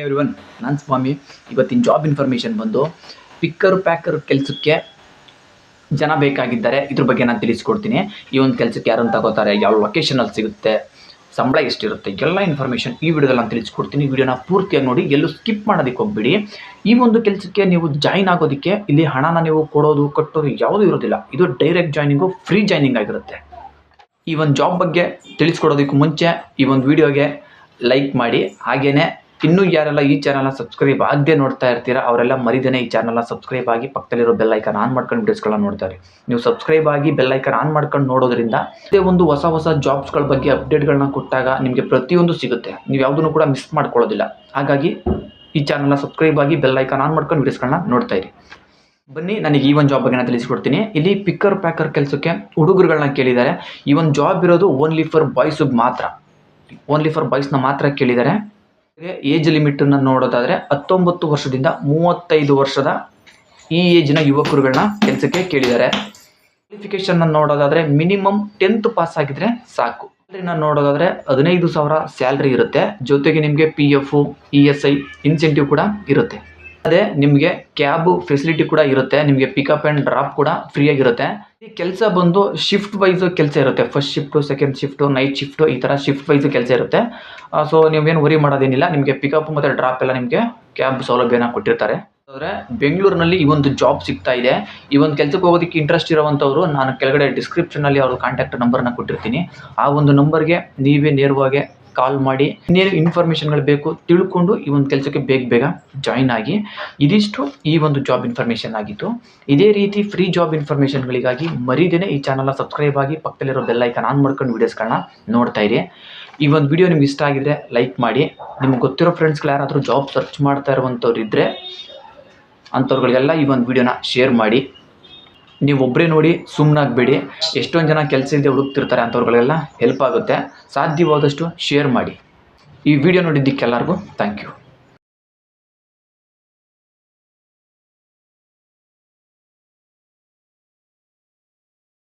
Everyone ನಾನು ಸ್ವಾಮಿ. ಇವತ್ತಿನ job information ಬಂದು ಪಿಕ್ಕರ್ ಪ್ಯಾಕರ್ ಕೆಲಸಕ್ಕೆ ಜನ ಬೇಕಾಗಿದ್ದಾರೆ. ಇದ್ರ ಬಗ್ಗೆ ನಾನು ತಿಳಿಸ್ಕೊಡ್ತೀನಿ. ಈ ಒಂದು ಕೆಲಸಕ್ಕೆ ಯಾರನ್ನು ತಗೋತಾರೆ, ಯಾವ ಲೊಕೇಶನಲ್ಲಿ ಸಿಗುತ್ತೆ, ಸಂಬಳ ಎಷ್ಟಿರುತ್ತೆ, ಎಲ್ಲ ಇನ್ಫಾರ್ಮೇಷನ್ ಈ ವಿಡಿಯೋದಲ್ಲಿ ನಾನು ತಿಳಿಸ್ಕೊಡ್ತೀನಿ. ವಿಡಿಯೋನ ಪೂರ್ತಿಯಾಗಿ ನೋಡಿ, ಎಲ್ಲೂ ಸ್ಕಿಪ್ ಮಾಡೋದಕ್ಕೆ ಹೋಗ್ಬಿಡಿ. ಈ ಒಂದು ಕೆಲಸಕ್ಕೆ ನೀವು ಜಾಯಿನ್ ಆಗೋದಕ್ಕೆ ಇಲ್ಲಿ ಹಣನ ನೀವು ಕೊಡೋದು, ಕಟ್ಟೋದು ಯಾವುದೂ ಇರೋದಿಲ್ಲ. ಇದು ಡೈರೆಕ್ಟ್ ಜಾಯ್ನಿಂಗು ಫ್ರೀ ಜಾಯ್ನಿಂಗ್ ಆಗಿರುತ್ತೆ. ಈ ಒಂದು ಜಾಬ್ ಬಗ್ಗೆ ತಿಳಿಸ್ಕೊಡೋದಕ್ಕೂ ಮುಂಚೆ ಈ ಒಂದು ವಿಡಿಯೋಗೆ ಲೈಕ್ ಮಾಡಿ. ಹಾಗೆಯೇ ಇನ್ನೂ ಯಾರೆಲ್ಲ ಈ ಚಾನಲ್ನ ಸಬ್ಸ್ಕ್ರೈಬ್ ಆಗದೆ ನೋಡ್ತಾ ಇರ್ತೀರಾ, ಅವರೆಲ್ಲ ಮರಿದೇನೆ ಈ ಚಾನಲ್ನ ಸಬ್ಸ್ಕ್ರೈಬ್ ಆಗಿ ಪಕ್ಕದಲ್ಲಿರೋ ಬೆಲ್ ಐಕನ್ ಆನ್ ಮಾಡ್ಕೊಂಡು ವಿಡಿಯೋಸ್ಗಳನ್ನ ನೋಡ್ತಾರೆ ನೀವು ಸಬ್ಸ್ಕ್ರೈಬ್ ಆಗಿ ಬೆಲ್ ಐಕನ್ ಆನ್ ಮಾಡ್ಕೊಂಡು ನೋಡೋದ್ರಿಂದ ಇದೇ ಒಂದು ಹೊಸ ಹೊಸ ಜಾಬ್ಸ್ಗಳ ಬಗ್ಗೆ ಅಪ್ಡೇಟ್ಗಳನ್ನ ಕೊಟ್ಟಾಗ ನಿಮಗೆ ಪ್ರತಿಯೊಂದು ಸಿಗುತ್ತೆ. ನೀವು ಯಾವುದನ್ನು ಕೂಡ ಮಿಸ್ ಮಾಡ್ಕೊಳ್ಳೋದಿಲ್ಲ. ಹಾಗಾಗಿ ಈ ಚಾನಲ್ನ ಸಬ್ಸ್ಕ್ರೈಬ್ ಆಗಿ ಬೆಲ್ ಐಕನ್ ಆನ್ ಮಾಡ್ಕೊಂಡು ವಿಡಿಯೋಸ್ಗಳನ್ನ ನೋಡ್ತಾ ಇರಿ. ಬನ್ನಿ, ನನಗೆ ಈ ಒಂದು ಜಾಬ್ ಬಗ್ಗೆ ನಾನು ತಿಳಿಸ್ಕೊಡ್ತೀನಿ. ಇಲ್ಲಿ ಪಿಕ್ಕರ್ ಪ್ಯಾಕರ್ ಕೆಲಸಕ್ಕೆ ಹುಡುಗರುಗಳನ್ನ ಕೇಳಿದ್ದಾರೆ. ಈ ಒಂದು ಜಾಬ್ ಇರೋದು ಓನ್ಲಿ ಫಾರ್ ಬಾಯ್ಸಿಗೆ ಮಾತ್ರ. ಓನ್ಲಿ ಫಾರ್ ಬಾಯ್ಸ್ನ ಮಾತ್ರ ಕೇಳಿದ್ದಾರೆ. ಏಜ್ ಲಿಮಿಟನ್ನು ನೋಡೋದಾದರೆ ಹತ್ತೊಂಬತ್ತು ವರ್ಷದಿಂದ ಮೂವತ್ತೈದು ವರ್ಷದ ಈ ಏಜ್ನ ಯುವಕರುಗಳನ್ನ ಕೆಲಸಕ್ಕೆ ಕೇಳಿದ್ದಾರೆ. ಕ್ವಾಲಿಫಿಕೇಷನ್ನ ನೋಡೋದಾದರೆ ಮಿನಿಮಮ್ ಟೆಂತ್ ಪಾಸ್ ಆಗಿದ್ರೆ ಸಾಕು. ಸ್ಯಾಲ್ರಿನ ನೋಡೋದಾದರೆ ಹದಿನೈದು ಸಾವಿರ ಸ್ಯಾಲ್ರಿ ಇರುತ್ತೆ. ಜೊತೆಗೆ ನಿಮಗೆ P F E S I incentive ಕೂಡ ಇರುತ್ತೆ. ಅದೇ ನಿಮಗೆ ಕ್ಯಾಬ್ ಫೆಸಿಲಿಟಿ ಕೂಡ ಇರುತ್ತೆ, ನಿಮಗೆ ಪಿಕಪ್ ಆ್ಯಂಡ್ ಡ್ರಾಪ್ ಕೂಡ ಫ್ರೀ ಆಗಿರುತ್ತೆ. ಈ ಕೆಲಸ ಬಂದು ಶಿಫ್ಟ್ ವೈಸ್ ಕೆಲಸ ಇರುತ್ತೆ. First shift second shift night shift ಈ ಥರ ಶಿಫ್ಟ್ ವೈಸ್ ಕೆಲಸ ಇರುತ್ತೆ. ಸೊ ನೀವೇನು ವರಿ ಮಾಡೋದೇನಿಲ್ಲ. ನಿಮಗೆ ಪಿಕಪ್ ಮತ್ತು ಡ್ರಾಪ್ ಎಲ್ಲ ನಿಮಗೆ ಕ್ಯಾಬ್ ಸೌಲಭ್ಯನ ಕೊಟ್ಟಿರ್ತಾರೆ. ಆದರೆ ಬೆಂಗಳೂರಿನಲ್ಲಿ ಈ ಒಂದು ಜಾಬ್ ಸಿಗ್ತಾ ಇದೆ. ಈ ಒಂದು ಕೆಲಸಕ್ಕೆ ಹೋಗೋದಕ್ಕೆ ಇಂಟ್ರೆಸ್ಟ್ ಇರೋವಂಥವ್ರು, ನಾನು ಕೆಳಗಡೆ ಡಿಸ್ಕ್ರಿಪ್ಷನಲ್ಲಿ ಅವ್ರ ಕಾಂಟ್ಯಾಕ್ಟ್ ನಂಬರ್ನ ಕೊಟ್ಟಿರ್ತೀನಿ. ಆ ಒಂದು ನಂಬರ್ಗೆ ನೀವೇ ನೇರವಾಗಿ ಕಾಲ್ ಮಾಡಿ, ಇನ್ನೇನು ಇನ್ಫಾರ್ಮೇಷನ್ಗಳು ಬೇಕು ತಿಳ್ಕೊಂಡು ಈ ಒಂದು ಕೆಲಸಕ್ಕೆ ಬೇಗ ಬೇಗ ಜಾಯಿನ್ ಆಗಿ, ಇದಿಷ್ಟು ಈ ಒಂದು ಜಾಬ್ ಇನ್ಫಾರ್ಮೇಷನ್ ಆಗಿತ್ತು. ಇದೇ ರೀತಿ ಫ್ರೀ ಜಾಬ್ ಇನ್ಫಾರ್ಮೇಷನ್ಗಳಿಗಾಗಿ ಮರಿದೇನೆ ಈ ಚಾನಲ್ನ ಸಬ್ಸ್ಕ್ರೈಬ್ ಆಗಿ ಪಕ್ಕದಲ್ಲಿರೋ ಬೆಲ್ಲೈಕನ್ ಆನ್ ಮಾಡ್ಕೊಂಡು ವೀಡಿಯೋಸ್ಗಳನ್ನ ನೋಡ್ತಾ ಇರಿ. ಈ ಒಂದು ವಿಡಿಯೋ ನಿಮ್ಗೆ ಇಷ್ಟ ಆಗಿದ್ರೆ ಲೈಕ್ ಮಾಡಿ. ನಿಮ್ಗೆ ಗೊತ್ತಿರೋ ಫ್ರೆಂಡ್ಸ್ಗಳು ಯಾರಾದರೂ ಜಾಬ್ ಸರ್ಚ್ ಮಾಡ್ತಾ ಇರುವಂಥವ್ರು ಇದ್ದರೆ ಅಂಥವ್ರುಗಳಿಗೆಲ್ಲ ಈ ಒಂದು ವಿಡಿಯೋನ ಶೇರ್ ಮಾಡಿ. ನೀವು ಒಬ್ಬರೇ ನೋಡಿ ಸುಮ್ಮನಾಗಬೇಡಿ ಎಷ್ಟೊಂದು ಜನ ಕೆಲಸ ಇಲ್ಲದೆ ಹುಡುಕ್ತಿರ್ತಾರೆ ಅಂಥವ್ರುಗಳಿಗೆಲ್ಲ ಹೆಲ್ಪ್ ಆಗುತ್ತೆ. ಸಾಧ್ಯವಾದಷ್ಟು ಶೇರ್ ಮಾಡಿ. ಈ ವಿಡಿಯೋ ನೋಡಿದ್ದಕ್ಕೆಲ್ಲರಿಗೂ ಥ್ಯಾಂಕ್ ಯು